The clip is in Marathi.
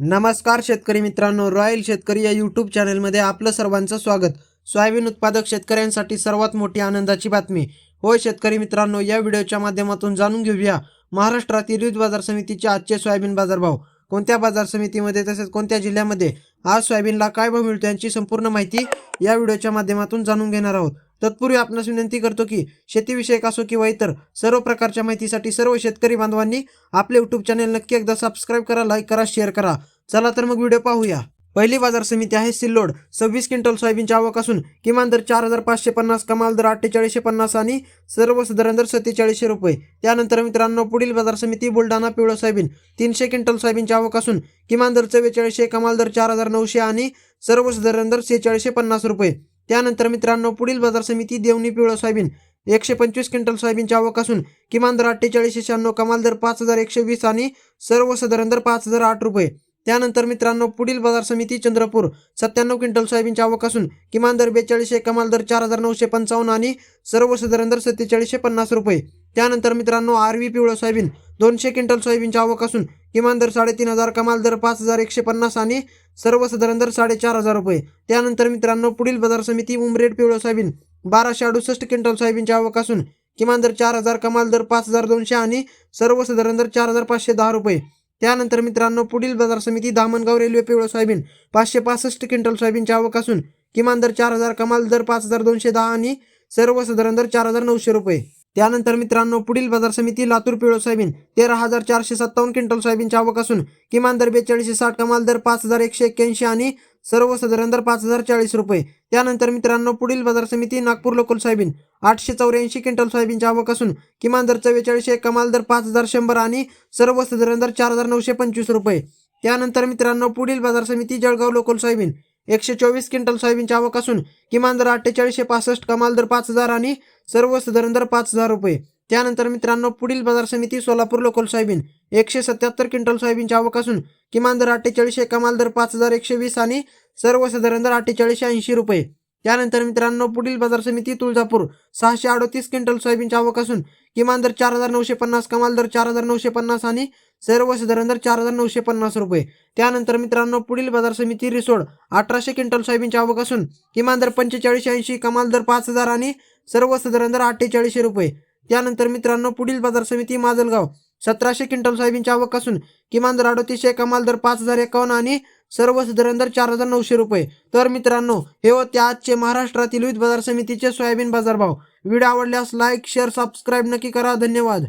नमस्कार शेतकरी मित्रांनो रॉयल शेतकरी या यूट्यूब चॅनलमध्ये आपलं सर्वांचं स्वागत. सोयाबीन उत्पादक शेतकऱ्यांसाठी सर्वात मोठी आनंदाची बातमी. होय शेतकरी मित्रांनो या व्हिडिओच्या माध्यमातून जाणून घेऊया. महाराष्ट्रातील विविध बाजार समितीचे आजचे सोयाबीन बाजारभाव. कोणत्या बाजार समितीमध्ये तसेच कोणत्या जिल्ह्यामध्ये आज सोयाबीनला काय भाव मिळतो यांची संपूर्ण माहिती या व्हिडिओच्या माध्यमातून जाणून घेणार आहोत. तत्पूर्वी आपणास विनंती करतो की शेतीविषयक असो किंवा इतर सर्व प्रकारच्या माहितीसाठी सर्व शेतकरी बांधवांनी आपले युट्यूब चॅनेल नक्की एकदा सबस्क्राईब करा लाईक करा शेअर करा. चला तर मग व्हिडिओ पाहूया. पहिली बाजार समिती आहे सिल्लोड. सव्वीस क्विंटल सोयाबीनच्या आवक असून किमान दर चार हजार पाचशे पन्नास कमाल दर अठ्ठेचाळीसशे पन्नास आणि सर्वसाधारण दर सत्तेचाळीसशे रुपये. त्यानंतर मित्रांनो पुढील बाजार समिती बुलढाणा पिवळं सोयाबीन. तीनशे क्विंटल सोयाबीनच्या आवक असून किमान दर चव्वेचाळीसशे कमाल दर चार हजार नऊशे आणि सर्वसाधारण दर सेहेचाळीसशे पन्नास रुपये. त्यानंतर मित्रांनो पुढील बाजार समिती देवणी पिवळं सोयाबीन एकशे पंचवीस क्विंटल सोयाबीनची आवक असून किमान दर अठ्ठेचाळीसशे शहाण्णव कमाल दर पाच हजार एकशे वीस आणि सर्वसाधारण दर पाच हजार आठ रुपये. त्यानंतर मित्रांनो पुढील बाजार समिती चंद्रपूर सत्त्याण्णव क्विंटल सोयाबीनची आवक असून किमान दर बेचाळीसशे कमाल दर चार हजार नऊशे पंचावन्न आणि सर्वसाधारण दर सत्तेचाळीसशे पन्नास रुपये. त्यानंतर मित्रांनो आरवी पिवळं सोयाबीन दोनशे क्विंटल सोयाबीनची आवक असून किमान दर साडेतीन हजार कमाल दर पाच हजार एकशे पन्नास आणि सर्वसाधारण दर साडेचार हजार रुपये. त्यानंतर मित्रांनो पुढील बाजार समिती उमरेड पिवळं सोयाबीन बाराशे अडुसष्ट क्विंटल सोयाबीनची आवक असून किमान दर चार हजार कमाल दर पाच हजार दोनशे आणि सर्वसाधारण दर चार हजार पाचशे दहा रुपये. त्यानंतर मित्रांनो पुढील बाजार समिती धामणगाव रेल्वे पिवळं सोयाबीन पाचशे पासष्ट क्विंटल सोयाबीनची आवक असून किमान दर चार हजार कमाल दर पाच हजार दोनशे दहा आणि सर्वसाधारण दर चार हजार नऊशे रुपये. त्यानंतर मित्रांनो पुढील बाजार समिती लातूर पिळो सोयाबीन तेरा हजार चारशे सत्तावन्न क्विंटल सोयाबीनची आवक असून किमान दर बेचाळीसशे साठ कमाल दर पाच हजार एकशे एक्क्याऐंशी आणि सर्वसाधारण दर पाच हजार चाळीस रुपये. त्यानंतर मित्रांनो पुढील बाजार समिती नागपूर लोकल सोयाबीन आठशे चौऱ्याऐंशी क्विंटल सोयाबीनची आवक असून किमान दर चव्वेचाळीसशे कमाल दर पाच हजार शंभर आणि सर्वसाधारण दर चार हजार नऊशे पंचवीस रुपये. त्यानंतर मित्रांनो पुढील बाजार समिती जळगाव लोकल सोयाबीन एकशे चोवीस क्विंटल सोयाबीनची आवक असून किमान दर अठ्ठेचाळीसशे पासष्ट कमाल दर पाच हजार आणि सर्वसाधारण दर पाच हजार रुपये. त्यानंतर मित्रांनो पुढील बाजार समिती सोलापूर लोकल सोयाबीन एकशे सत्याहत्तर क्विंटल सोयाबीनची आवक असून किमान दर अठ्ठेचाळीसशे कमाल दर पाच हजार एकशे वीस आणि सर्वसाधारण दर अठ्ठेचाळीसशे ऐंशी रुपये. त्यानंतर मित्रांनो पुढील बाजार समिती तुळजापूर सहाशे अडोतीस क्विंटल सोयाबीनची आवक असून किमान दर चार हजार नऊशे पन्नास कमाल दर चार हजार नऊशे पन्नास आणि सर्वसाधारण दर चार हजार नऊशे पन्नास रुपये. त्यानंतर मित्रांनो पुढील बाजार समिती रिसोड अठराशे क्विंटल सोयाबीनच्या आवक असून किमान दर पंचेचाळीसशे ऐंशी कमाल दर पाच हजार आणि सर्वसाधारण दर अठ्ठेचाळीसशे रुपये. त्यानंतर मित्रांनो पुढील बाजार समिती माजलगाव सतराशे क्विंटल सोयाबीनची आवक असून किमान दर अडोतीसशे कमाल दर पाच हजार एकावन्न आणि सर्वसाधारण दर चार हजार नऊशे रुपये. तर मित्रांनो हे होते आजचे महाराष्ट्रातील विविध बाजार समितीचे सोयाबीन बाजारभाव. व्हिडिओ आवडल्यास लाईक शेअर सबस्क्राईब नक्की करा. धन्यवाद.